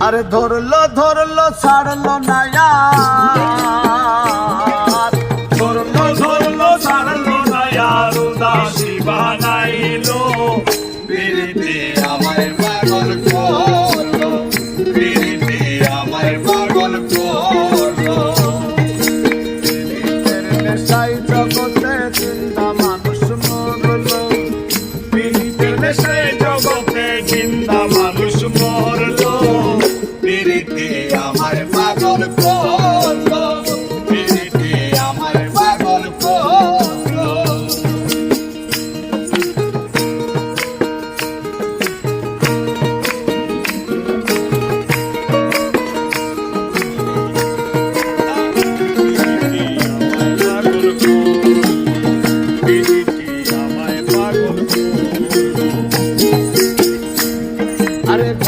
আরে ধরলো ধরলো ছাড়লো না। ধরলো ধরলো ছাড়লো না উদাসী বানাইলো আমায়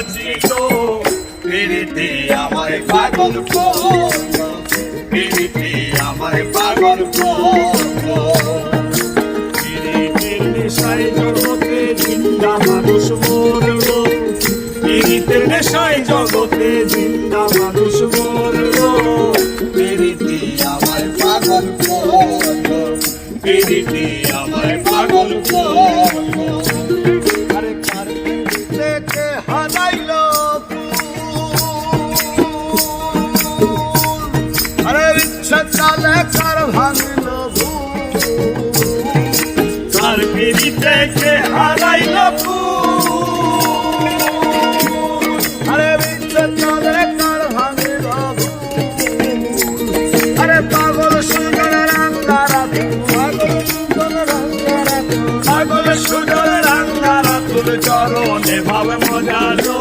নাচিত পিরিতি আমায় পাগল পিরিতি আমায় পাগল পীড়িতের নেশায় জগতে জিন্দা মানুষ মরলো। পীড়িতের নেশায় জগতে জিন্দা মানুষ মরলো। পিরিতি আমায় পাগল পিরিতি আমায় পাগল ভাঙলো তার পীড়িতে কে হারাইল আরে চালে কার ভাঙলো আরে পাগল সুন্দর রাঙ্গারা পাগল সুন্দর রাঙ্গারা পাগল সুন্দর রাঙ্গারা তুল চরণে ভাব মজালো।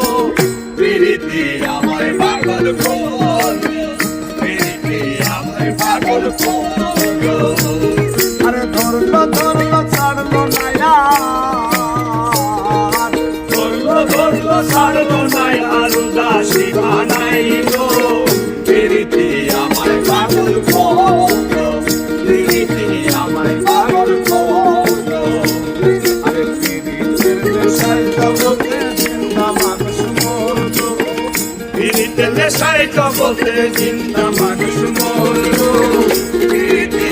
প্রীতি আমায় পাগল করল প্রীতি নেশায় জগতে জিন্দা মানুষ মরলো পীড়িতে